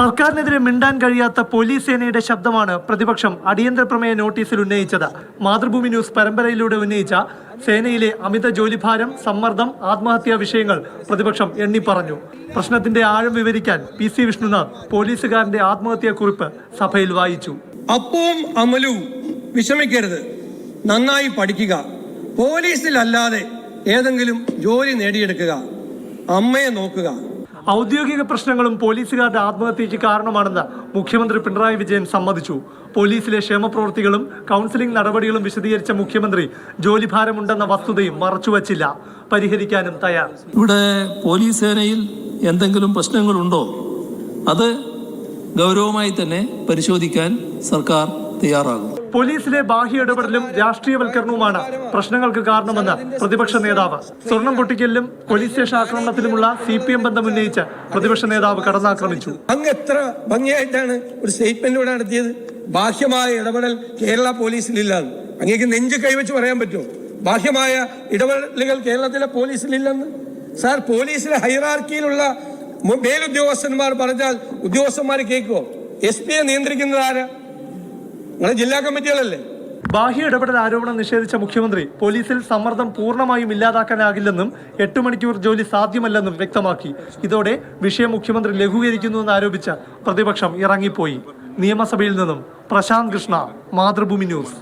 സർക്കാരിനെതിരെ മിണ്ടാൻ കഴിയാത്ത പോലീസ് സേനയുടെ ശബ്ദമാണ് പ്രതിപക്ഷം അടിയന്തര പ്രമേയ നോട്ടീസിൽ ഉന്നയിച്ചത്. മാതൃഭൂമി ന്യൂസ് പരമ്പരയിലൂടെ ഉന്നയിച്ച സേനയിലെ അമിത ജോലിഭാരം സമ്മർദ്ദം ആത്മഹത്യാ വിഷയങ്ങൾ പ്രതിപക്ഷം എണ്ണി പറഞ്ഞു പ്രശ്നത്തിന്റെ ആഴം വിവരിക്കാൻ പി സി വിഷ്ണുനാഥ് പോലീസുകാരന്റെ ആത്മഹത്യാ കുറിപ്പ് സഭയിൽ വായിച്ചു. അപ്പവും അമലും വിഷമിക്കരുത്. നന്നായി പഠിക്കുക. പോലീസിലല്ലാതെ ഏതെങ്കിലും ജോലി നേടിയെടുക്കുക. അമ്മയെ നോക്കുക. ഔദ്യോഗിക പ്രശ്നങ്ങളും പോലീസുകാരുടെ ആത്മഹത്യയ്ക്ക് കാരണമാണെന്ന് മുഖ്യമന്ത്രി പിണറായി വിജയൻ സമ്മതിച്ചു. പോലീസിലെ ക്ഷേമപ്രവൃത്തികളും കൗൺസിലിംഗ് നടപടികളും വിശദീകരിച്ച മുഖ്യമന്ത്രി ജോലിഭാരമുണ്ടെന്ന വസ്തുതയും മറച്ചുവച്ചില്ല. പരിഹരിക്കാനും തയ്യാർ. ഇവിടെ പോലീസ് സേനയിൽ എന്തെങ്കിലും പ്രശ്നങ്ങളുണ്ടോ? അത് ഗൗരവമായി തന്നെ പരിശോധിക്കാൻ സർക്കാർ തയ്യാറാകും പോലീസിലെ ബാഹ്യ ഇടപെടലും രാഷ്ട്രീയവൽക്കരണവുമാണ് പ്രശ്നങ്ങൾക്ക് കാരണമെന്ന് പ്രതിപക്ഷ നേതാവ് സ്വർണം പൊട്ടിക്കലിലും പോലീസ് സ്റ്റേഷൻ ആക്രമണത്തിലുമുള്ള സി പി എം ബന്ധം ഉന്നയിച്ച് പ്രതിപക്ഷ നേതാവ് കടന്നാക്രമിച്ചു. അങ്ങ് എത്ര ഭംഗിയായിട്ടാണ് ഒരു സ്റ്റേറ്റ്മെന്റിലൂടെ നടത്തിയത്. ബാഹ്യമായ ഇടപെടൽ കേരള പോലീസിലില്ലാന്ന്. അങ്ങേക്ക് നെഞ്ച് കൈവച്ച് പറയാൻ പറ്റുമോ? ബാഹ്യമായ ഇടപെടലുകൾ കേരളത്തിലെ പോലീസിലില്ലെന്ന്? സാർ പോലീസിലെ ഹൈറാർക്കിയിലുള്ള മേലുദ്യോഗസ്ഥന്മാർ പറഞ്ഞാൽ ഉദ്യോഗസ്ഥന്മാർ കേൾക്കുമോ എസ് പിയെ നിയന്ത്രിക്കുന്നത് ആരാ? നിങ്ങളെ ജില്ലാ കമ്മിറ്റികളല്ലേ? ബാഹ്യ ഇടപെടൽ ആരോപണം നിഷേധിച്ച മുഖ്യമന്ത്രി പോലീസിൽ സമ്മർദ്ദം പൂർണമായും ഇല്ലാതാക്കാനാകില്ലെന്നും എട്ട് മണിക്കൂർ ജോലി സാധ്യമല്ലെന്നും വ്യക്തമാക്കി. ഇതോടെ വിഷയം മുഖ്യമന്ത്രി ലഘൂകരിക്കുന്നുവെന്ന് ആരോപിച്ച പ്രതിപക്ഷം ഇറങ്ങിപ്പോയി. നിയമസഭയിൽ നിന്നും പ്രശാന്ത് കൃഷ്ണ മാതൃഭൂമി ന്യൂസ്.